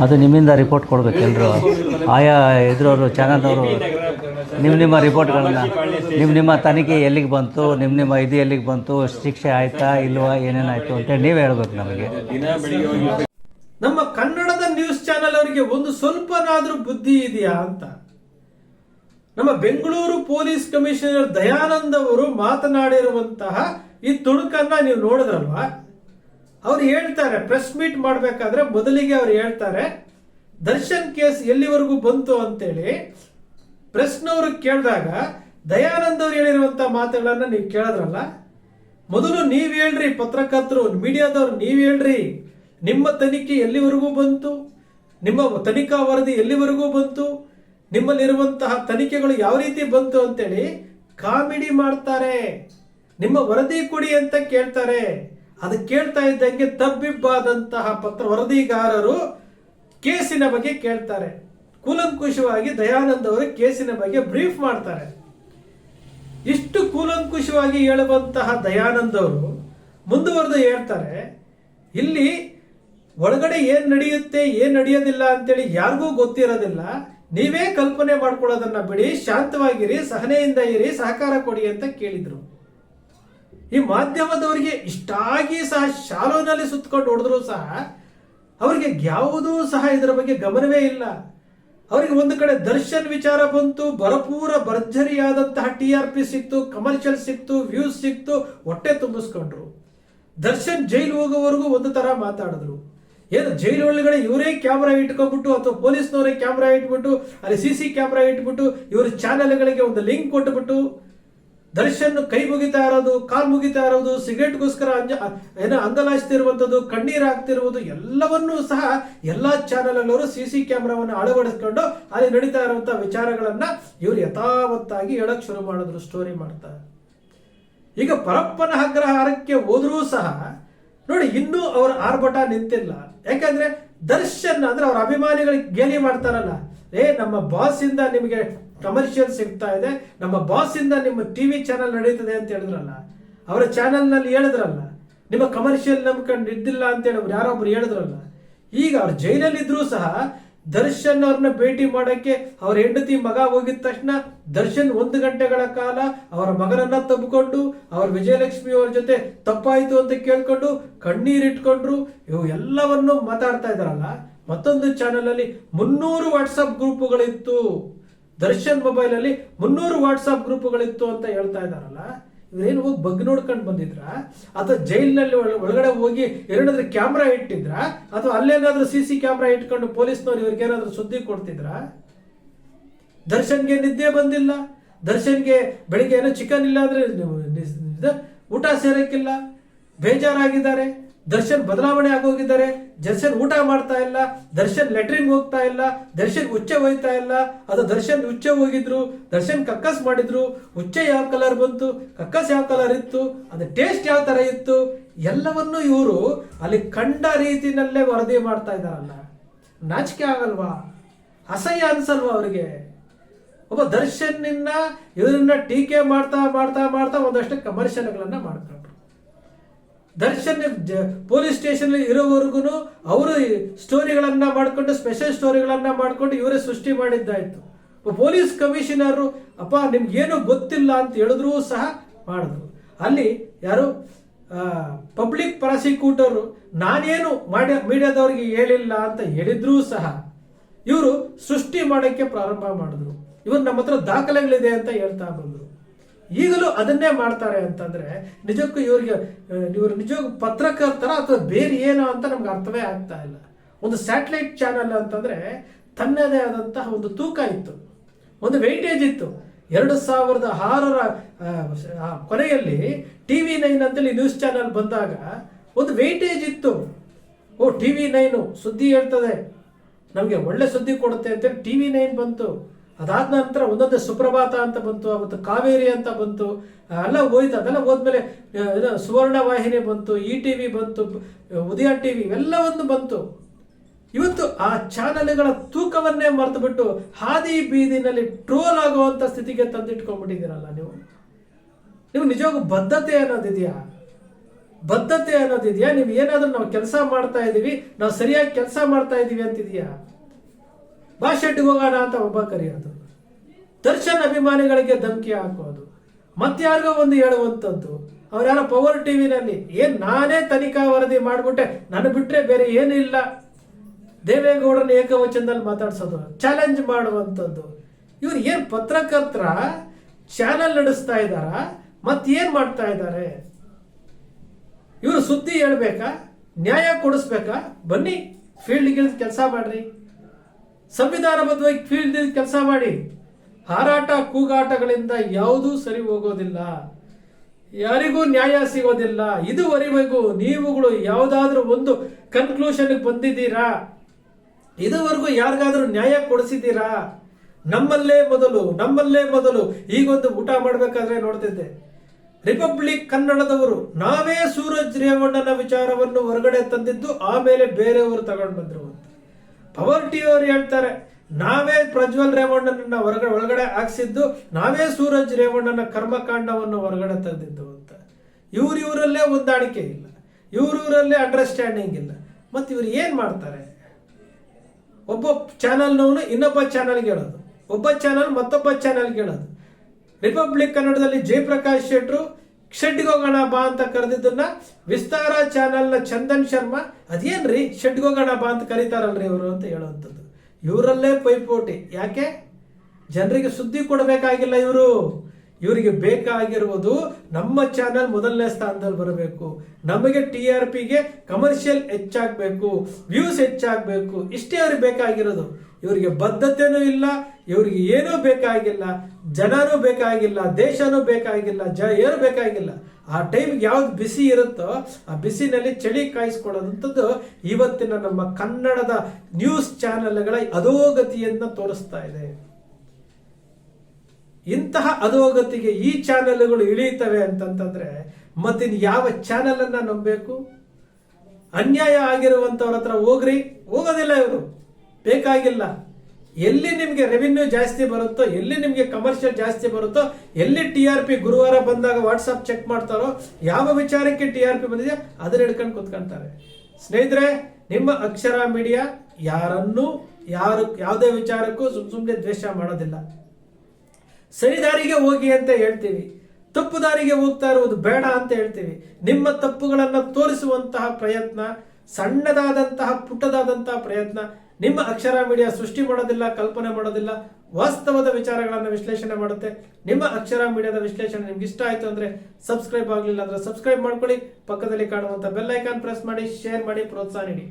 ಅದು ನಿಮ್ಮಿಂದ ರಿಪೋರ್ಟ್ ಕೊಡ್ಬೇಕು ಎಲ್ಲರೂ ಆಯಾ ಇದ್ರವರು ಚಾನಲ್ನವರು ನಿಮ್ಮ ನಿಮ್ಮ ರಿಪೋರ್ಟ್ಗಳನ್ನ ನಿಮ್ಮ ನಿಮ್ಮ ತನಿಖೆ ಎಲ್ಲಿಗೆ ಬಂತು ನಿಮ್ಮ ನಿಮ್ಮ ಇದು ಎಲ್ಲಿಗೆ ಬಂತು, ಶಿಕ್ಷೆ ಆಯ್ತಾ ಇಲ್ವಾ, ಏನೇನಾಯ್ತು ಅಂತೇಳಿ ನೀವೇ ಹೇಳ್ಬೇಕು ನಮಗೆ. ನಮ್ಮ ಕನ್ನಡದ ನ್ಯೂಸ್ ಚಾನೆಲ್ ಅವರಿಗೆ ಒಂದು ಸ್ವಲ್ಪನಾದ್ರೂ ಬುದ್ಧಿ ಇದೆಯಾ ಅಂತ? ನಮ್ಮ ಬೆಂಗಳೂರು ಪೊಲೀಸ್ ಕಮಿಷನರ್ ದಯಾನಂದ್ ಅವರು ಮಾತನಾಡಿರುವಂತಹ ಈ ತುಣುಕನ್ನ ನೀವು ನೋಡಿದ್ರಲ್ವಾ? ಅವ್ರು ಹೇಳ್ತಾರೆ ಪ್ರೆಸ್ ಮೀಟ್ ಮಾಡಬೇಕಾದ್ರೆ ಮೊದಲಿಗೆ ಅವ್ರು ಹೇಳ್ತಾರೆ, ದರ್ಶನ್ ಕೇಸ್ ಎಲ್ಲಿವರೆಗೂ ಬಂತು ಅಂತೇಳಿ. ಪ್ರೆಸ್ನವರು ಕೇಳಿದಾಗ, ದಯಾನಂದ್ ಅವ್ರು ಹೇಳಿರುವಂತ ಮಾತುಗಳನ್ನ ನೀವು ಕೇಳಿದ್ರಲ್ಲ? ಮೊದಲು ನೀವ್ ಹೇಳ್ರಿ, ಪತ್ರಕರ್ತರು, ಮೀಡಿಯಾದವ್ರು ನೀವ್ ಹೇಳ್ರಿ. ನಿಮ್ಮ ತನಿಖೆ ಎಲ್ಲಿವರೆಗೂ ಬಂತು? ನಿಮ್ಮ ತನಿಖಾ ವರದಿ ಎಲ್ಲಿವರೆಗೂ ಬಂತು? ನಿಮ್ಮಲ್ಲಿರುವಂತಹ ತನಿಖೆಗಳು ಯಾವ ರೀತಿ ಬಂತು ಅಂತೇಳಿ ಕಾಮಿಡಿ ಮಾಡ್ತಾರೆ. ನಿಮ್ಮ ವರದಿ ಕೊಡಿ ಅಂತ ಕೇಳ್ತಾರೆ. ಅದು ಕೇಳ್ತಾ ಇದ್ದಂಗೆ ತಬ್ಬಿಬ್ಬಾದಂತಹ ಪತ್ರ ವರದಿಗಾರರು ಕೇಸಿನ ಬಗ್ಗೆ ಕೇಳ್ತಾರೆ. ಕೂಲಂಕುಷವಾಗಿ ದಯಾನಂದ ಅವರು ಕೇಸಿನ ಬಗ್ಗೆ ಬ್ರೀಫ್ ಮಾಡ್ತಾರೆ. ಇಷ್ಟು ಕೂಲಂಕುಷವಾಗಿ ಹೇಳುವಂತಹ ದಯಾನಂದ್ ಅವರು ಮುಂದುವರೆದು ಹೇಳ್ತಾರೆ, ಇಲ್ಲಿ ಒಳಗಡೆ ಏನ್ ನಡೆಯುತ್ತೆ, ಏನ್ ನಡೆಯೋದಿಲ್ಲ ಅಂತೇಳಿ ಯಾರಿಗೂ ಗೊತ್ತಿರೋದಿಲ್ಲ. ನೀವೇ ಕಲ್ಪನೆ ಮಾಡ್ಕೊಳ್ಳೋದನ್ನ ಬಿಡಿ, ಶಾಂತವಾಗಿರಿ, ಸಹನೆಯಿಂದ ಇರಿ, ಸಹಕಾರ ಕೊಡಿ ಅಂತ ಕೇಳಿದ್ರು. ಈ ಮಾಧ್ಯಮದವರಿಗೆ ಇಷ್ಟಾಗಿ ಸಹ ಶಾಲೋನಲ್ಲಿ ಸುತ್ತಕೊಂಡು ಹೊಡೆದ್ರು ಸಹ ಅವರಿಗೆ ಯಾವುದೂ ಸಹ ಇದರ ಬಗ್ಗೆ ಗಮನವೇ ಇಲ್ಲ. ಅವರಿಗೆ ಒಂದು ಕಡೆ ದರ್ಶನ್ ವಿಚಾರ ಬಂತು, ಭರಪೂರ ಭರ್ಜರಿಯಾದಂತಹ ಟಿ ಆರ್ ಪಿ ಸಿಕ್ತು ಕಮರ್ಷಿಯಲ್ ಸಿಕ್ತು ವ್ಯೂಸ್ ಸಿಕ್ತು, ಹೊಟ್ಟೆ ತುಂಬಿಸ್ಕೊಂಡ್ರು. ದರ್ಶನ್ ಜೈಲು ಹೋಗೋವರೆಗೂ ಒಂದು ತರ ಮಾತಾಡಿದ್ರು. ಏನು, ಜೈಲು ಒಳಗಡೆ ಇವರೇ ಕ್ಯಾಮ್ರಾ ಇಟ್ಕೊಂಡ್ಬಿಟ್ಟು ಅಥವಾ ಪೊಲೀಸ್ನವರೇ ಕ್ಯಾಮ್ರಾ ಇಟ್ಬಿಟ್ಟು, ಅಲ್ಲಿ ಸಿ ಸಿ ಕ್ಯಾಮ್ರಾ ಇಟ್ಬಿಟ್ಟು ಇವ್ರ ಚಾನೆಲ್ಗಳಿಗೆ ಒಂದು ಲಿಂಕ್ ಕೊಟ್ಬಿಟ್ಟು ದರ್ಶನ್ ಕೈ ಮುಗಿತಾ ಇರೋದು, ಕಾಲ್ ಮುಗಿತಾ ಇರೋದು, ಸಿಗರೇಟ್ಗೋಸ್ಕರ ಅಂಜ ಏನೋ ಅಂಗಲಾಯಿಸ್ತಿರುವಂಥದ್ದು, ಕಣ್ಣೀರ್ ಹಾಕ್ತಿರುವುದು, ಎಲ್ಲವನ್ನೂ ಸಹ ಎಲ್ಲಾ ಚಾನೆಲ್ಗಳವರು ಸಿ ಸಿ ಕ್ಯಾಮ್ರಾವನ್ನು ಅಳವಡಿಸ್ಕೊಂಡು ಅಲ್ಲಿ ನಡೀತಾ ಇರುವಂತಹ ವಿಚಾರಗಳನ್ನ ಇವರು ಯಥಾವತ್ತಾಗಿ ಹೇಳಕ್ ಶುರು ಮಾಡಿದ್ರು ಸ್ಟೋರಿ ಮಾಡ್ತಾರೆ ಈಗ ಪರಪ್ಪನ ಅಗ್ರಹಾರಕ್ಕೆ ಹೋದರೂ ಸಹ, ನೋಡಿ, ಇನ್ನೂ ಅವರ ಆರ್ಭಟ ನಿಂತಿಲ್ಲ. ಯಾಕಂದ್ರೆ ದರ್ಶನ್ ಅಂದ್ರೆ ಅವರ ಅಭಿಮಾನಿಗಳಿಗೆ ಗೇಲಿ ಮಾಡ್ತಾರಲ್ಲ ಏ, ನಮ್ಮ ಬಾಸ್ ಇಂದ ನಿಮಗೆ ಕಮರ್ಷಿಯಲ್ ಸಿಗ್ತಾ ಇದೆ. ನಮ್ಮ ಬಾಸ್ ಇಂದ ನಿಮ್ಮ ಟಿವಿ ಚಾನಲ್ ನಡೀತದೆ ಅಂತ ಹೇಳಿದ್ರಲ್ಲ, ಅವರ ಚಾನಲ್ನಲ್ಲಿ ಹೇಳಿದ್ರಲ್ಲ, ನಿಮ್ಮ ಕಮರ್ಷಿಯಲ್ ನಂಬ್ಕೊಂಡು ಇದ್ದಿಲ್ಲ ಅಂತ ಹೇಳಿ ಅವ್ರು ಯಾರೊಬ್ರು ಹೇಳಿದ್ರಲ್ಲ, ಈಗ ಅವ್ರು ಜೈಲಲ್ಲಿ ಇದ್ರೂ ಸಹ ದರ್ಶನ್ ಅವ್ರನ್ನ ಭೇಟಿ ಮಾಡಕ್ಕೆ ಅವ್ರ ಹೆಂಡತಿ ಮಗ ಹೋಗಿದ ತಕ್ಷಣ ದರ್ಶನ್ ಒಂದು ಗಂಟೆಗಳ ಕಾಲ ಅವರ ಮಗನನ್ನ ತಬ್ಕೊಂಡು ಅವ್ರ ವಿಜಯಲಕ್ಷ್ಮಿ ಅವ್ರ ಜೊತೆ ತಪ್ಪಾಯಿತು ಅಂತ ಕೇಳ್ಕೊಂಡು ಕಣ್ಣೀರಿಟ್ಕೊಂಡ್ರು. ಇವು ಎಲ್ಲವನ್ನು ಮಾತಾಡ್ತಾ ಇದಾರಲ್ಲ ಮತ್ತೊಂದು ಚಾನಲಲ್ಲಿ ಮುನ್ನೂರು ವಾಟ್ಸಪ್ ಗ್ರೂಪ್ಗಳಿತ್ತು ದರ್ಶನ್ ಮೊಬೈಲ್ ಅಲ್ಲಿ ಮುನ್ನೂರು ವಾಟ್ಸಪ್ ಗ್ರೂಪ್ಗಳಿತ್ತು ಅಂತ ಹೇಳ್ತಾ ಇದಾರಲ್ಲ ಇವ್ರೇನು ಹೋಗಿ ಬಗ್ ನೋಡ್ಕೊಂಡು ಬಂದಿದ್ರ? ಅಥವಾ ಜೈಲಿನಲ್ಲಿ ಒಳಗಡೆ ಹೋಗಿ ಎರಡಾದ್ರೂ ಕ್ಯಾಮ್ರಾ ಇಟ್ಟಿದ್ರ? ಅಥವಾ ಅಲ್ಲೇನಾದ್ರೂ ಸಿ ಸಿ ಕ್ಯಾಮ್ರಾ ಇಟ್ಕೊಂಡು ಪೊಲೀಸ್ನವ್ರು ಇವ್ರಿಗೇನಾದ್ರೂ ಸುದ್ದಿ ಕೊಡ್ತಿದ್ರ? ದರ್ಶನ್ಗೆ ನಿದ್ದೆ ಬಂದಿಲ್ಲ. ದರ್ಶನ್ಗೆ ಬೆಳಿಗ್ಗೆ ಏನೋ ಚಿಕನ್ ಇಲ್ಲ ಅಂದ್ರೆ ಊಟ ಸೇರಕ್ಕಿಲ್ಲ. ಬೇಜಾರಾಗಿದ್ದಾರೆ. ದರ್ಶನ್ ಬದಲಾವಣೆ ಆಗೋಗಿದ್ದಾರೆ. ದರ್ಶನ್ ಊಟ ಮಾಡ್ತಾ ಇಲ್ಲ. ದರ್ಶನ್ ಲೆಟ್ರಿನ್ ಹೋಗ್ತಾ ಇಲ್ಲ. ದರ್ಶನ್ ಉಚ್ಚೆ ಹೋಯ್ತಾ ಇಲ್ಲ. ಅದು ದರ್ಶನ್ ಉಚ್ಚೆ ಹೋಗಿದ್ರು. ದರ್ಶನ್ ಕಕ್ಕಸ್ ಮಾಡಿದ್ರು. ಉಚ್ಚೆ ಯಾವ ಕಲರ್ ಬಂತು? ಕಕ್ಕಸ್ ಯಾವ ಕಲರ್ ಇತ್ತು? ಅದು ಟೇಸ್ಟ್ ಯಾವ ತರ ಇತ್ತು? ಎಲ್ಲವನ್ನೂ ಇವರು ಅಲ್ಲಿ ಕಂಡ ರೀತಿನಲ್ಲೇ ವರದಿ ಮಾಡ್ತಾ ಇದ್ದಾರಲ್ಲ. ನಾಚಿಕೆ ಆಗಲ್ವಾ? ಅಸಹ್ಯ ಅನ್ಸಲ್ವಾ ಅವರಿಗೆ? ಒಬ್ಬ ದರ್ಶನ್ನಿನ್ನ ಇವರನ್ನ ಟೀಕೆ ಮಾಡ್ತಾ ಮಾಡ್ತಾ ಮಾಡ್ತಾ ಒಂದಷ್ಟು ಕಮರ್ಷಿಯಲ್ಗಳನ್ನ ಮಾಡ್ಕೊಂಡ್ರು ದರ್ಶನ್ ಪೊಲೀಸ್ ಸ್ಟೇಷನ್ ಇರೋವರೆಗೂ ಅವರು ಸ್ಟೋರಿಗಳನ್ನ ಮಾಡಿಕೊಂಡು, ಸ್ಪೆಷಲ್ ಸ್ಟೋರಿಗಳನ್ನ ಮಾಡ್ಕೊಂಡು ಇವರೇ ಸೃಷ್ಟಿ ಮಾಡಿದ್ದಾಯ್ತು. ಪೊಲೀಸ್ ಕಮಿಷನರ್, ಅಪ್ಪ, ನಿಮ್ಗೇನು ಗೊತ್ತಿಲ್ಲ ಅಂತ ಹೇಳಿದ್ರೂ ಸಹ ಮಾಡಿದ್ರು. ಅಲ್ಲಿ ಯಾರು ಪಬ್ಲಿಕ್ ಪ್ರಾಸಿಕ್ಯೂಟರ್, ನಾನೇನು ಮಾಡಿ, ಮೀಡಿಯಾದವ್ರಿಗೆ ಹೇಳಿಲ್ಲ ಅಂತ ಹೇಳಿದ್ರೂ ಸಹ ಇವರು ಸೃಷ್ಟಿ ಮಾಡೋಕ್ಕೆ ಪ್ರಾರಂಭ ಮಾಡಿದ್ರು. ಇವರು ನಮ್ಮ ಹತ್ರ ದಾಖಲೆಗಳಿದೆ ಅಂತ ಹೇಳ್ತಾ ಬಂದ್ರು. ಈಗಲೂ ಅದನ್ನೇ ಮಾಡ್ತಾರೆ ಅಂತಂದ್ರೆ ನಿಜಕ್ಕೂ ಇವ್ರಿಗೆ ಇವರು ನಿಜಕ್ಕೂ ಪತ್ರಕರ್ತರ ಅಥವಾ ಬೇರೆ ಏನು ಅಂತ ನಮ್ಗೆ ಅರ್ಥವೇ ಆಗ್ತಾ ಇಲ್ಲ. ಒಂದು ಸ್ಯಾಟಲೈಟ್ ಚಾನೆಲ್ ಅಂತಂದ್ರೆ ತನ್ನದೇ ಆದಂತಹ ಒಂದು ತೂಕ ಇತ್ತು. ಒಂದು ವೆಯ್ಟೇಜ್ ಇತ್ತು. ಎರಡು ಸಾವಿರದ ಆರರ ಕೊನೆಯಲ್ಲಿ ಕೊನೆಯಲ್ಲಿ ಟಿವಿ ನೈನ್ ಅಂತೇಳಿ ನ್ಯೂಸ್ ಚಾನೆಲ್ ಬಂದಾಗ ಒಂದು ವೆಯ್ಟೇಜ್ ಇತ್ತು. ಓ, ಟಿವಿ ನೈನು ಸುದ್ದಿ ಹೇಳ್ತದೆ. ನಮಗೆ ಒಳ್ಳೆ ಸುದ್ದಿ ಕೊಡುತ್ತೆ ಅಂತೇಳಿ ಟಿವಿ ನೈನ್ ಬಂತು. ಅದಾದ ನಂತರ ಒಂದೊಂದೇ ಸುಪ್ರಭಾತ ಅಂತ ಬಂತು ಮತ್ತು ಕಾವೇರಿ ಅಂತ ಬಂತು ಎಲ್ಲ ಹೋಯ್ತು. ಅದೆಲ್ಲ ಹೋದ್ಮೇಲೆ ಸುವರ್ಣ ವಾಹಿನಿ ಬಂತು, ಇ ಟಿವಿ ಬಂತು, ಉದಯ ಟಿ ಟಿವಿ ಇವೆಲ್ಲವನ್ನು ಬಂತು. ಇವತ್ತು ಆ ಚಾನೆಲ್ಗಳ ತೂಕವನ್ನೇ ಮರೆತುಬಿಟ್ಟು ಹಾದಿ ಬೀದಿನಲ್ಲಿ ಟ್ರೋಲ್ ಆಗುವಂತ ಸ್ಥಿತಿಗೆ ತಂದಿಟ್ಕೊಂಡ್ಬಿಟ್ಟಿದ್ದೀರಲ್ಲ ನೀವು? ನೀವು ನಿಜವಾಗೂ ಬದ್ಧತೆ ಅನ್ನೋದಿದೆಯಾ? ಬದ್ಧತೆ ಅನ್ನೋದಿದೆಯಾ? ನೀವು ಏನಾದರೂ ನಾವು ಕೆಲಸ ಮಾಡ್ತಾ ಇದ್ದೀವಿ, ನಾವು ಸರಿಯಾಗಿ ಕೆಲಸ ಮಾಡ್ತಾ ಇದ್ದೀವಿ ಅಂತಿದೆಯಾ? ಬಾ ಶೆಡ್ಗೆ ಹೋಗೋಣ ಅಂತ ಒಬ್ಬ ಕರೆಯೋದು. ದರ್ಶನ್ ಅಭಿಮಾನಿಗಳಿಗೆ ಧಮಕಿ ಹಾಕೋದು. ಮತ್ತಾರಿಗೋ ಒಂದು ಹೇಳುವಂಥದ್ದು. ಅವರೆಲ್ಲ ಪವರ್ ಟಿವಿನಲ್ಲಿ ಏನ್ ನಾನೇ ತನಿಖಾ ವರದಿ ಮಾಡ್ಬಿಟ್ಟೆ, ನಾನು ಬಿಟ್ರೆ ಬೇರೆ ಏನೂ ಇಲ್ಲ. ದೇವೇಗೌಡರನ್ನ ಏಕವಚನದಲ್ಲಿ ಮಾತಾಡ್ಸೋದು ಚಾಲೆಂಜ್ ಮಾಡುವಂಥದ್ದು. ಇವ್ರು ಏನು ಪತ್ರಕರ್ತರ ಚಾನಲ್ ನಡೆಸ್ತಾ ಇದ್ದಾರ ಮತ್ತೇನು ಮಾಡ್ತಾ ಇದ್ದಾರೆ? ಇವರು ಸುದ್ದಿ ಹೇಳ್ಬೇಕಾ, ನ್ಯಾಯ ಕೊಡಿಸ್ಬೇಕಾ? ಬನ್ನಿ ಫೀಲ್ಡ್ಗೆ ಇಳಿದು ಕೆಲಸ ಮಾಡ್ರಿ. ಸಂವಿಧಾನಬದ್ಧವಾಗಿ ಫೀಲ್ಡ್ ಕೆಲಸ ಮಾಡಿ, ಹಾರಾಟ, ಕೂಗಾಟಗಳಿಂದ ಯಾವುದೂ ಸರಿ ಹೋಗೋದಿಲ್ಲ. ಯಾರಿಗೂ ನ್ಯಾಯ ಸಿಗೋದಿಲ್ಲ. ಇದುವರೆಗೂ ನೀವುಗಳು ಯಾವುದಾದ್ರೂ ಒಂದು ಕನ್ಕ್ಲೂಷನ್ಗೆ ಬಂದಿದ್ದೀರಾ? ಇದುವರೆಗೂ ಯಾರಿಗಾದ್ರೂ ನ್ಯಾಯ ಕೊಡಿಸಿದ್ದೀರಾ? ನಮ್ಮಲ್ಲೇ ಮೊದಲು ನಮ್ಮಲ್ಲೇ ಮೊದಲು ಈಗೊಂದು ಊಟ ಮಾಡಬೇಕಾದ್ರೆ ನೋಡ್ತಿದ್ದೆ. ರಿಪಬ್ಲಿಕ್ ಕನ್ನಡದವರು, ನಾವೇ ಸೂರಜ್ ರೇವಣ್ಣನ ವಿಚಾರವನ್ನು ಹೊರಗಡೆ ತಂದಿದ್ದು, ಆಮೇಲೆ ಬೇರೆಯವರು ತಗೊಂಡು ಬಂದರು ಪವರ್ ಅವರು ಹೇಳ್ತಾರೆ, ನಾವೇ ಪ್ರಜ್ವಲ್ ರೇವಣ್ಣನನ್ನ ಹೊರಗಡೆ ಒಳಗಡೆ ಹಾಕ್ಸಿದ್ದು, ನಾವೇ ಸೂರಜ್ ರೇವಣ್ಣನ ಕರ್ಮಕಾಂಡವನ್ನು ಹೊರಗಡೆ ತಂದಿದ್ದು ಅಂತ. ಇವ್ರ ಇವರಲ್ಲೇ ಹೊಂದಾಣಿಕೆ ಇಲ್ಲ. ಇವರಿವರಲ್ಲೇ ಅಂಡರ್ಸ್ಟ್ಯಾಂಡಿಂಗ್ ಇಲ್ಲ. ಮತ್ತೆ ಇವ್ರು ಏನು ಮಾಡ್ತಾರೆ? ಒಬ್ಬ ಚಾನಲ್ನವನು ಇನ್ನೊಬ್ಬ ಚಾನಲ್ಗೆ ಹೇಳೋದು. ಒಬ್ಬ ಚಾನಲ್ ಮತ್ತೊಬ್ಬ ಚಾನಲ್ಗೆ ಹೇಳೋದು. ರಿಪಬ್ಲಿಕ್ ಕನ್ನಡದಲ್ಲಿ ಜಯಪ್ರಕಾಶ್ ಶೆಟ್ರು ಶೆಡ್ಗೆ ಹೋಗೋಣ ಬಾ ಅಂತ ಕರೆದಿದ್ದನ್ನ ವಿಸ್ತಾರ ಚಾನಲ್ನ ಚಂದನ್ ಶರ್ಮಾ ಅದೇನ್ರಿ ಶೆಡ್ಗೆ ಹೋಗೋಣಪ್ಪ ಅಂತ ಕರೀತಾರಲ್ರಿ ಇವರು ಅಂತ ಹೇಳುವಂಥದ್ದು. ಇವರಲ್ಲೇ ಪೈಪೋಟಿ. ಯಾಕೆ? ಜನರಿಗೆ ಸುದ್ದಿ ಕೊಡಬೇಕಾಗಿಲ್ಲ ಇವರು. ಇವರಿಗೆ ಬೇಕಾಗಿರುವುದು ನಮ್ಮ ಚಾನೆಲ್ ಮೊದಲನೇ ಸ್ಥಾನದಲ್ಲಿ ಬರಬೇಕು. ನಮಗೆ ಟಿ ಆರ್ ಪಿಗೆ ಕಮರ್ಷಿಯಲ್ ಹೆಚ್ಚಾಗಬೇಕು ವ್ಯೂಸ್ ಹೆಚ್ಚಾಗಬೇಕು, ಇಷ್ಟೇ ಅವ್ರಿಗೆ ಬೇಕಾಗಿರೋದು. ಇವರಿಗೆ ಬದ್ಧತೆನೂ ಇಲ್ಲ, ಇವರಿಗೆ ಏನೂ ಬೇಕಾಗಿಲ್ಲ, ಜನನೂ ಬೇಕಾಗಿಲ್ಲ, ದೇಶನೂ ಬೇಕಾಗಿಲ್ಲ, ಜ ಏನೂ ಬೇಕಾಗಿಲ್ಲ. ಆ ಟೈಮ್ಗೆ ಯಾವ್ದು ಬಿಸಿ ಇರುತ್ತೋ ಆ ಬಿಸಿನಲ್ಲಿ ಚಳಿ ಕಾಯಿಸ್ಕೊಳ್ಳೋದಂಥದ್ದು ಇವತ್ತಿನ ನಮ್ಮ ಕನ್ನಡದ ನ್ಯೂಸ್ ಚಾನೆಲ್ಗಳ ಅಧೋಗತಿಯನ್ನು ತೋರಿಸ್ತಾ ಇದೆ. ಇಂತಹ ಅಧೋಗತಿಗೆ ಈ ಚಾನೆಲ್ಗಳು ಇಳಿಯುತ್ತವೆ ಅಂತಂತಂದ್ರೆ ಮತ್ತಿನ್ ಯಾವ ಚಾನೆಲ್ ಅನ್ನ ನಂಬಬೇಕು? ಅನ್ಯಾಯ ಆಗಿರುವಂತವ್ರ ಹತ್ರ ಹೋಗ್ರಿ, ಹೋಗೋದಿಲ್ಲ ಇವರು. ಬೇಕಾಗಿಲ್ಲ. ಎಲ್ಲಿ ನಿಮಗೆ ರೆವಿನ್ಯೂ ಜಾಸ್ತಿ ಬರುತ್ತೋ, ಎಲ್ಲಿ ನಿಮಗೆ ಕಮರ್ಷಿಯಲ್ ಜಾಸ್ತಿ ಬರುತ್ತೋ, ಎಲ್ಲಿ ಟಿ ಆರ್ ಪಿ ಗುರುವಾರ ಬಂದಾಗ ವಾಟ್ಸಪ್ ಚೆಕ್ ಮಾಡ್ತಾರೋ, ಯಾವ ವಿಚಾರಕ್ಕೆ ಟಿ ಆರ್ ಪಿ ಬಂದಿದೆ ಅದನ್ನ ಹಿಡ್ಕೊಂಡು ಕುತ್ಕೊಂತಾರೆ. ಸ್ನೇಹಿತರೆ, ನಿಮ್ಮ ಅಕ್ಷರ ಮೀಡಿಯಾ ಯಾರನ್ನು, ಯಾರು, ಯಾವುದೇ ವಿಚಾರಕ್ಕೂ ಸುಮ್ ಸುಮ್ಮನೆ ದ್ವೇಷ ಮಾಡೋದಿಲ್ಲ. ಸರಿದಾರಿಗೆ ಹೋಗಿ ಅಂತ ಹೇಳ್ತೀವಿ. ತಪ್ಪು ದಾರಿಗೆ ಹೋಗ್ತಾ ಇರುವುದು ಬೇಡ ಅಂತ ಹೇಳ್ತೀವಿ. ನಿಮ್ಮ ತಪ್ಪುಗಳನ್ನು ತೋರಿಸುವಂತಹ ಪ್ರಯತ್ನ ಸಣ್ಣದಾದಂತಹ, ಪುಟ್ಟದಾದಂತಹ ಪ್ರಯತ್ನ. ನಿಮ್ಮ ಅಕ್ಷರ ಮೀಡಿಯಾ ಸೃಷ್ಟಿ ಮಾಡೋದಿಲ್ಲ, ಕಲ್ಪನೆ ಮಾಡೋದಿಲ್ಲ, ವಾಸ್ತವದ ವಿಚಾರಗಳನ್ನು ವಿಶ್ಲೇಷಣೆ ಮಾಡುತ್ತೆ. ನಿಮ್ಮ ಅಕ್ಷರ ಮೀಡಿಯಾದ ವಿಶ್ಲೇಷಣೆ ನಿಮ್ಗೆ ಇಷ್ಟ ಆಯಿತು ಅಂದ್ರೆ ಸಬ್ಸ್ಕ್ರೈಬ್ ಆಗಲಿಲ್ಲ ಅಂದ್ರೆ ಸಬ್ಸ್ಕ್ರೈಬ್ ಮಾಡ್ಕೊಳ್ಳಿ. ಪಕ್ಕದಲ್ಲಿ ಕಾಣುವಂತ ಬೆಲ್ ಐಕಾನ್ ಪ್ರೆಸ್ ಮಾಡಿ, ಶೇರ್ ಮಾಡಿ, ಪ್ರೋತ್ಸಾಹ ನೀಡಿ.